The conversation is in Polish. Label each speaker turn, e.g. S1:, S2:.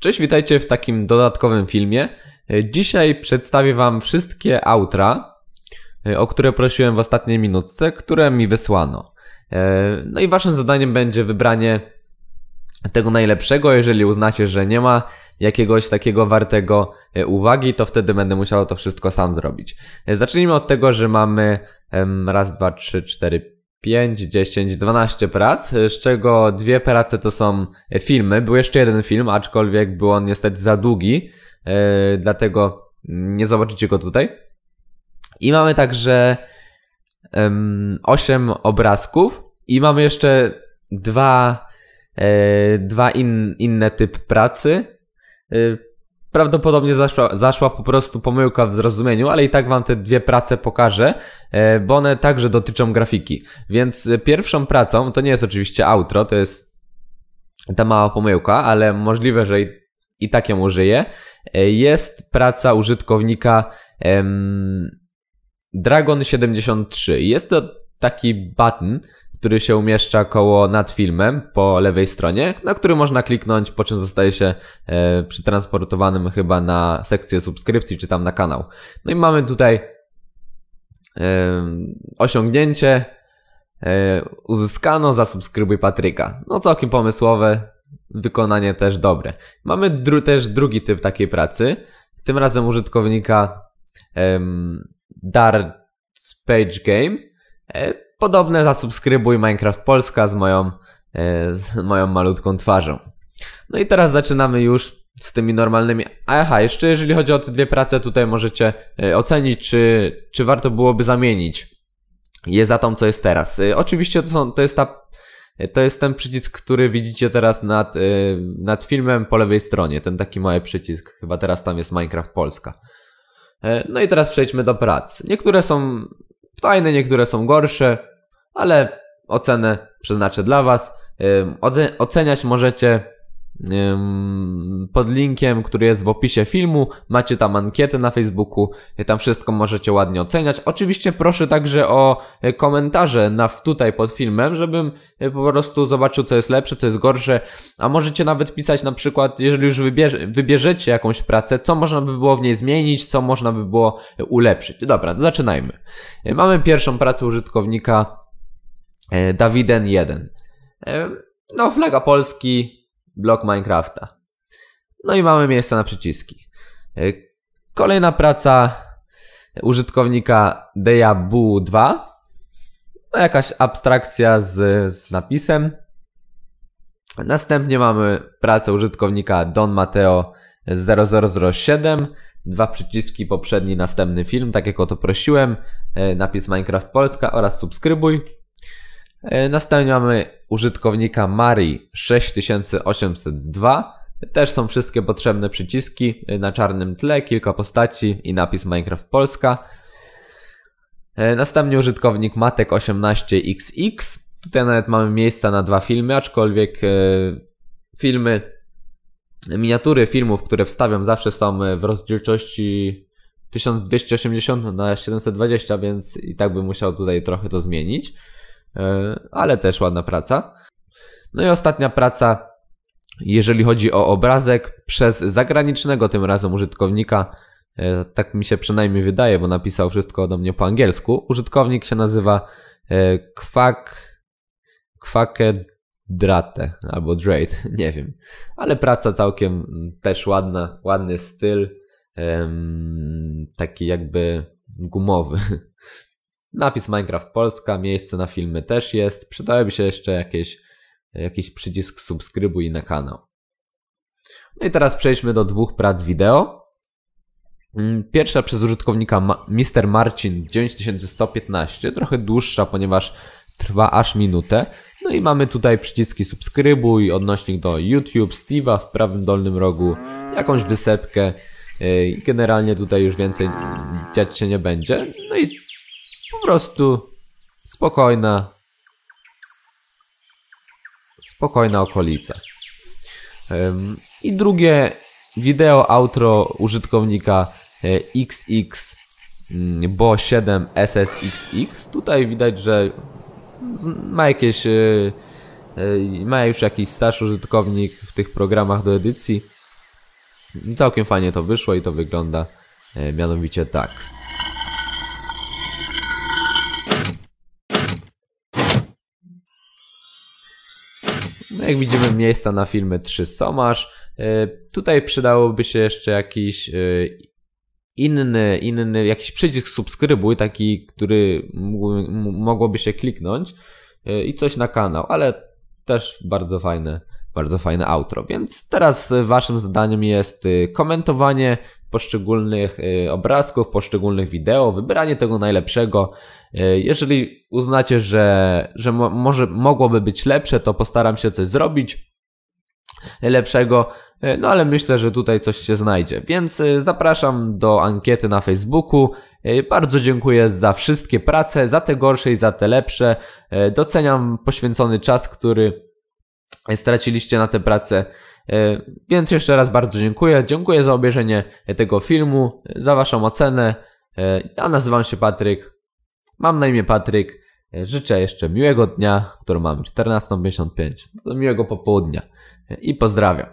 S1: Cześć, witajcie w takim dodatkowym filmie. Dzisiaj przedstawię Wam wszystkie outra, o które prosiłem w ostatniej minutce, które mi wysłano. No i Waszym zadaniem będzie wybranie tego najlepszego. Jeżeli uznacie, że nie ma jakiegoś takiego wartego uwagi, to wtedy będę musiał to wszystko sam zrobić. Zacznijmy od tego, że mamy raz, dwa, trzy, cztery, 5, 10, 12 prac, z czego dwie prace to są filmy. Był jeszcze jeden film, aczkolwiek był on niestety za długi, yy, dlatego nie zobaczycie go tutaj. I mamy także um, 8 obrazków i mamy jeszcze dwa, yy, dwa in, inne typ pracy. Prawdopodobnie zaszła, zaszła po prostu pomyłka w zrozumieniu, ale i tak wam te dwie prace pokażę, e, bo one także dotyczą grafiki. Więc pierwszą pracą, to nie jest oczywiście outro, to jest ta mała pomyłka, ale możliwe, że i, i tak ją użyję, e, jest praca użytkownika em, Dragon73. Jest to taki button, który się umieszcza koło nad filmem po lewej stronie, na który można kliknąć, po czym zostaje się e, przetransportowanym chyba na sekcję subskrypcji, czy tam na kanał. No i mamy tutaj e, osiągnięcie e, uzyskano, zasubskrybuj Patryka. No całkiem pomysłowe, wykonanie też dobre. Mamy dru też drugi typ takiej pracy, tym razem użytkownika Dar Page Game. Podobne zasubskrybuj Minecraft Polska z moją, e, z moją malutką twarzą. No i teraz zaczynamy już z tymi normalnymi. Aha, jeszcze jeżeli chodzi o te dwie prace, tutaj możecie e, ocenić, czy, czy warto byłoby zamienić je za tą, co jest teraz. E, oczywiście to, są, to jest ta to jest ten przycisk, który widzicie teraz nad, nad filmem po lewej stronie. Ten taki mały przycisk. Chyba teraz tam jest Minecraft Polska. No i teraz przejdźmy do prac. Niektóre są fajne, niektóre są gorsze ale ocenę przeznaczę dla Was. Oceniać możecie pod linkiem, który jest w opisie filmu. Macie tam ankietę na Facebooku, tam wszystko możecie ładnie oceniać. Oczywiście proszę także o e, komentarze na, tutaj pod filmem, żebym e, po prostu zobaczył, co jest lepsze, co jest gorsze. A możecie nawet pisać na przykład, jeżeli już wybierze, wybierzecie jakąś pracę, co można by było w niej zmienić, co można by było e, ulepszyć. Dobra, zaczynajmy. Mamy pierwszą pracę użytkownika Dawiden 1. E, no, flaga Polski, blok Minecrafta. No i mamy miejsce na przyciski. E, kolejna praca użytkownika Dejabu 2. No, jakaś abstrakcja z, z napisem. Następnie mamy pracę użytkownika Don Mateo 0007. Dwa przyciski, poprzedni, następny film, tak jak o to prosiłem. Napis Minecraft Polska oraz subskrybuj. E, następnie mamy użytkownika Mari 6802. Też są wszystkie potrzebne przyciski e, na czarnym tle, kilka postaci i napis Minecraft Polska. E, następnie użytkownik Matek18XX. Tutaj nawet mamy miejsca na dwa filmy, aczkolwiek filmy, miniatury filmów, które wstawiam zawsze są w rozdzielczości 1280 na 720, więc i tak bym musiał tutaj trochę to zmienić. E, ale też ładna praca. No i ostatnia praca, jeżeli chodzi o obrazek, przez zagranicznego tym razem użytkownika, e, tak mi się przynajmniej wydaje, bo napisał wszystko do mnie po angielsku. Użytkownik się nazywa e, Kwak, Kwakedrate albo Drate, nie wiem. Ale praca całkiem też ładna, ładny styl, taki jakby gumowy. Napis Minecraft Polska, miejsce na filmy też jest. Przydałoby się jeszcze jakieś, jakiś przycisk subskrybuj na kanał. No i teraz przejdźmy do dwóch prac wideo. Mm, pierwsza przez użytkownika Mr. Marcin 9115, trochę dłuższa, ponieważ trwa aż minutę. No i mamy tutaj przyciski subskrybuj, odnośnik do YouTube, Steve'a w prawym dolnym rogu, jakąś wysepkę. Generalnie tutaj już więcej dziać się nie będzie. No i prostu spokojna, spokojna okolica. I drugie wideo outro użytkownika XX mm, Bo7 SSXX. Tutaj widać, że ma jakieś e, e, ma już jakiś staż użytkownik w tych programach do edycji. Całkiem fajnie to wyszło i to wygląda e, mianowicie tak. No jak widzimy miejsca na filmy 3 są masz. E, Tutaj przydałoby się jeszcze jakiś e, inny, inny, jakiś przycisk subskrybuj, taki, który mogłoby się kliknąć e, i coś na kanał, ale też bardzo fajne, bardzo fajne outro. Więc teraz waszym zadaniem jest komentowanie poszczególnych e, obrazków, poszczególnych wideo, wybranie tego najlepszego. E, Jeżeli uznacie, że, że mo- może mogłoby być lepsze, to postaram się coś zrobić lepszego. E, No ale myślę, że tutaj coś się znajdzie. Więc zapraszam do ankiety na Facebooku. Bardzo dziękuję za wszystkie prace, za te gorsze i za te lepsze. Doceniam poświęcony czas, który straciliście na tę pracę. E, Więc jeszcze raz bardzo dziękuję. Dziękuję za obejrzenie tego filmu, za Waszą ocenę. E, Ja nazywam się Patryk. Mam na imię Patryk. E, Życzę jeszcze miłego dnia, który mamy 14.55. Do miłego popołudnia i pozdrawiam.